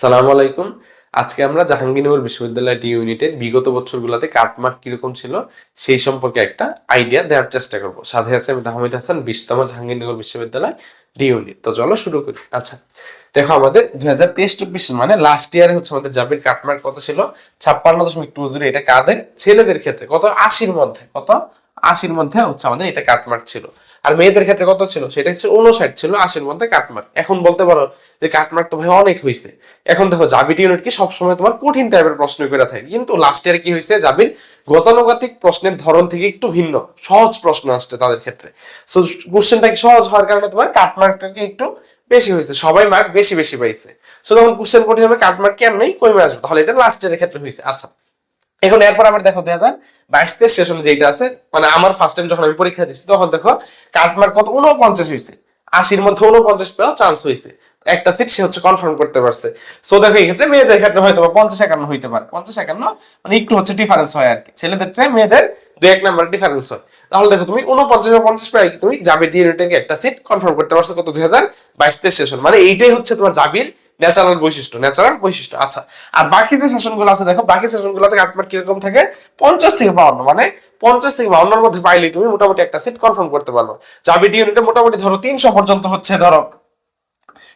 সালাম আলাইকুম। আজকে আমরা জাহাঙ্গীরনগর বিশ্ববিদ্যালয় ডি ইউনিটের বিগত বছরগুলোতে কাটমার্ক কীরকম ছিল সেই সম্পর্কে একটা আইডিয়া দেওয়ার চেষ্টা করব। সাথে আছে আমি তাহমিদ হাসান বিশতম জাহাঙ্গীরনগর বিশ্ববিদ্যালয় ডি ইউনিট। তো চলো শুরু করি। আচ্ছা দেখো আমাদের দুই হাজার তেইশ চব্বিশ মানে লাস্ট ইয়ারে হচ্ছে আমাদের জাবির কাটমার্ক কত ছিল? ছাপ্পান্ন দশমিক টু জিরো, এটা কাদের? ছেলেদের ক্ষেত্রে কত আশির মধ্যে, কত আশির মধ্যে হচ্ছে আমাদের এটা কাটমার্ক ছিল। আর মেয়েদের ক্ষেত্রে কত ছিল? সেটা হচ্ছে উনষাট ছিল, আশির মধ্যে কাটমার্ক এখন বলতে পারো যে কাটমার্ক তো ভাই অনেক হয়েছে এখন দেখো, জাবির ইউনিট কি সবসময় তোমার কঠিন টাইপের প্রশ্ন করে থাকে। কিন্তু লাস্ট ইয়ারে কি হয়েছে জাবির গতানুগতিক প্রশ্নের ধরন থেকে একটু ভিন্ন, সহজ প্রশ্ন আসছে তাদের ক্ষেত্রে। সো কোশ্চেনটা কি সহজ হওয়ার কারণে তোমার কাটমার্কটাকে একটু বেশি হয়েছে সবাই মার্ক বেশি বেশি পাইছে। সো তখন কোশ্চেন কঠিন হবে কাটমার্ক কেন নেই কমে আসবে তাহলে এটা লাস্ট ইয়ারের ক্ষেত্রে হয়েছে আচ্ছা এখন এরপর আবার দেখো দুই হাজার বাইশ, তেইশ সেশনে যেটা আছে মানে আমার ফার্স্ট টাইম যখন আমি পরীক্ষা দিচ্ছি তখন দেখো কাটমার্ক কত? উনপঞ্চাশ হয়েছে আশির মধ্যে উনপঞ্চাশ পেওয়া চান্স হয়েছে একটা সিট সে হচ্ছে কনফার্ম করতে পারছে। সো দেখো, এই ক্ষেত্রে মেয়েদের ক্ষেত্রে হয়তো বা পঞ্চাশ একান্ন হইতে পারে। পঞ্চাশ একান্ন মানে একটু হচ্ছে ডিফারেন্স হয় আর কি। ছেলেদের চেয়ে মেয়েদের দু এক নাম্বার ডিফারেন্স হয়। তাহলে দেখো, তুমি উনপঞ্চাশ বা পঞ্চাশ পেয়ে তুমি জাবির দিয়ে একটা সিট কনফার্ম করতে পারছ কত? দুই হাজার বাইশ, তেইশ সেশন মানে এইটাই হচ্ছে তোমার জাবির ন্যাচারাল বৈশিষ্ট্য ন্যাচারাল বৈশিষ্ট্য। আচ্ছা আর বাকি যে সেশনগুলো আছে, দেখো, বাকি শাসনগুলো থেকে আপনার কীরকম থাকে? পঞ্চাশ থেকে বাউন্ন মানে পঞ্চাশ থেকে বাউন্নর মধ্যে পাইলেই তুমি মোটামুটি একটা সিট কনফার্ম করতে পারবে। চাবি ডি ইউনিটে মোটামুটি ধরো তিনশো পর্যন্ত হচ্ছে, ধরো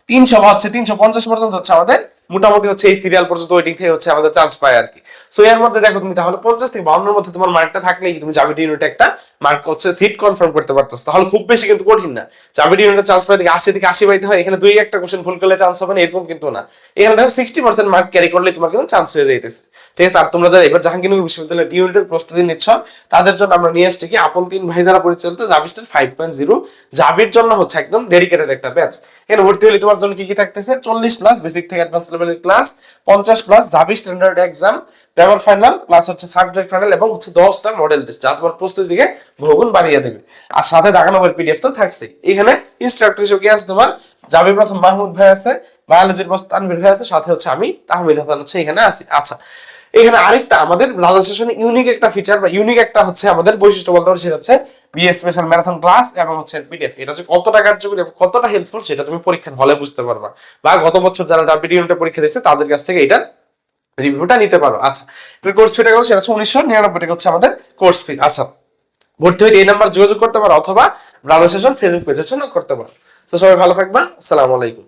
তিনশো হচ্ছে তিনশো পঞ্চাশ পর্যন্ত হচ্ছে আমাদের মোটামুটি হচ্ছে এই সিরিয়াল পর্যন্ত ওয়েটিং থেকে হচ্ছে আমাদের চান্স পায় আর কি সো এর মধ্যে দেখো তুমি তাহলে পঞ্চাশ থেকে বাউন্নের মধ্যে তোমার মার্কটা থাকলেই তুমি জাবিটি ইউনিটে একটা মার্ক হচ্ছে সিট কনফার্ম করতে পারতো তাহলে খুব বেশি কিন্তু কঠিন না। জাবিটি ইউনিটে চান্স পাইতে আশি থেকে আশি পাইতে হয়, এখানে দুই একটা কোশ্চেন ভুল করলে চান্স হবে না, এরকম কিন্তু না। এখানে দেখো সিক্সটি পার্সেন্ট মার্ক ক্যারি করলে তোমার কিন্তু চান্স হয়ে যাইতেছে। ঠিক আছে, আর তোমরা যারা এবার জাহাঙ্গীরনগর বিশ্ববিদ্যালয় ডি ইউনিটের প্রস্তুতি নিচ্ছ, তাদের জন্য আমরা নিয়ে আসছি কি, আপন তিন ভাই দ্বারা পরিচালিত জাবিস্টার ফাইভ পয়েন্ট জিরো জাবির জন্য হচ্ছে একদম ডেডিকেটেড একটা ব্যাচ এখানে ভর্তি হলে তোমার জন্য কি কি থাকতেছে? চল্লিশ প্লাস বেসিক থেকে অ্যাডভান্স লেভেলের ক্লাস পঞ্চাশ প্লাস জাবি standard exam paper final plus হচ্ছে সাবজেক্ট ফাইনাল এবং হচ্ছে দশটা মডেল টেস্ট যা তোমার প্রস্তুতি দিকে বহুগুণ বাড়িয়ে দেবে। আর সাথে দাগানোর পিডিএফ তো থাকছেই। এখানে ইনস্ট্রাক্টর হিসেবে কি আছে তোমার? জাবি প্রথম মাহমুদ ভাই আছে, বায়োলজির বস তানভীর ভাই আছে, সাথে হচ্ছে আমি, তাহমিদ হাসান হচ্ছে এখানে আছি। আচ্ছা এখানে আরেকটা আমাদের লাদান সেশনে ইউনিক একটা ফিচার বা ইউনিক একটা হচ্ছে আমাদের বৈশিষ্ট্য বলতে পারি, সেটা হচ্ছে স্পেশাল ম্যারাথন ক্লাস এবং হচ্ছে পিডিএফ এটা হচ্ছে কতটা কার্যকরী এবং কতটা হেল্পফুল সেটা তুমি পরীক্ষার হলে বুঝতে পারবা। বা গত বছর যারা ডাব্লিউটি পরীক্ষা দিয়েছে, তাদের কাছ থেকে এটা রিভিউটা নিতে পারো। আচ্ছা কোর্স ফিটা কত? সেটা হচ্ছে উনিশশো নিরানব্বই হচ্ছে আমাদের কোর্স ফি আচ্ছা ভর্তি হইতে এই নাম্বার যোগাযোগ করতে পারো অথবা ব্রাদার ফেসবুক পেজে করতে পারো। তো সবাই ভালো থাকবা। আসসালামু আলাইকুম।